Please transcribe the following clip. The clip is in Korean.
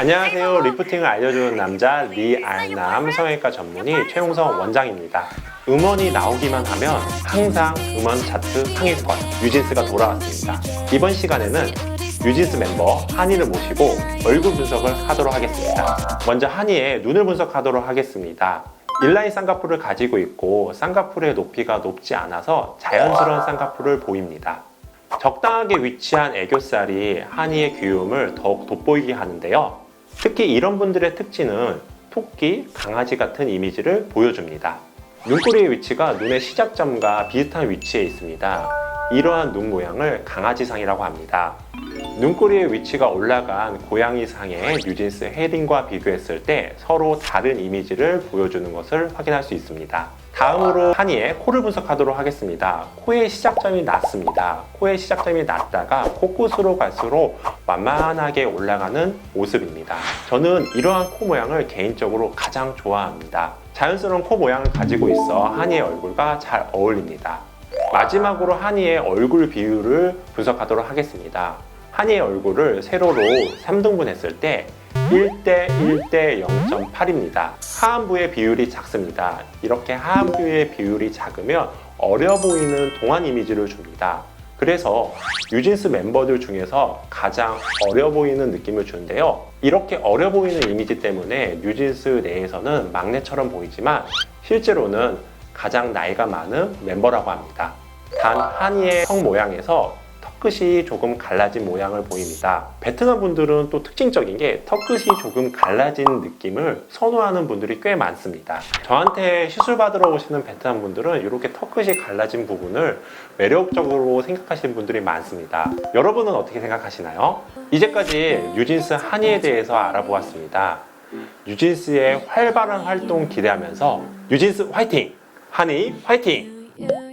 안녕하세요. 리프팅을 알려주는 남자 리알남 성형외과 전문의 최용성 원장입니다. 음원이 나오기만 하면 항상 음원 차트 상위권 뉴진스가 돌아왔습니다. 이번 시간에는 뉴진스 멤버 한이를 모시고 얼굴 분석을 하도록 하겠습니다. 먼저 한이의 눈을 분석하도록 하겠습니다. 인라인 쌍꺼풀을 가지고 있고 쌍꺼풀의 높이가 높지 않아서 자연스러운 쌍꺼풀을 보입니다. 적당하게 위치한 애교살이 한이의 귀여움을 더욱 돋보이게 하는데요. 특히 이런 분들의 특징은 토끼, 강아지 같은 이미지를 보여줍니다. 눈꼬리의 위치가 눈의 시작점과 비슷한 위치에 있습니다. 이러한 눈 모양을 강아지상이라고 합니다. 눈꼬리의 위치가 올라간 고양이상의 뉴진스 헤딩과 비교했을 때 서로 다른 이미지를 보여주는 것을 확인할 수 있습니다. 다음으로 한이의 코를 분석하도록 하겠습니다. 코의 시작점이 낮습니다. 코의 시작점이 낮다가 코끝으로 갈수록 완만하게 올라가는 모습입니다. 저는 이러한 코 모양을 개인적으로 가장 좋아합니다. 자연스러운 코 모양을 가지고 있어 한이의 얼굴과 잘 어울립니다. 마지막으로 한이의 얼굴 비율을 분석하도록 하겠습니다. 한이의 얼굴을 세로로 3등분 했을 때 1대 1대 0.8입니다. 하안부의 비율이 작습니다. 이렇게 하안부의 비율이 작으면 어려 보이는 동안 이미지를 줍니다. 그래서 뉴진스 멤버들 중에서 가장 어려 보이는 느낌을 주는데요. 이렇게 어려 보이는 이미지 때문에 뉴진스 내에서는 막내처럼 보이지만 실제로는 가장 나이가 많은 멤버라고 합니다. 단 한이의 성 모양에서 턱끝이 조금 갈라진 모양을 보입니다. 베트남 분들은 또 특징적인 게 턱끝이 조금 갈라진 느낌을 선호하는 분들이 꽤 많습니다. 저한테 시술 받으러 오시는 베트남 분들은 이렇게 턱끝이 갈라진 부분을 매력적으로 생각하시는 분들이 많습니다. 여러분은 어떻게 생각하시나요? 이제까지 뉴진스 한이에 대해서 알아보았습니다. 뉴진스의 활발한 활동 기대하면서 뉴진스 화이팅! 한이 화이팅!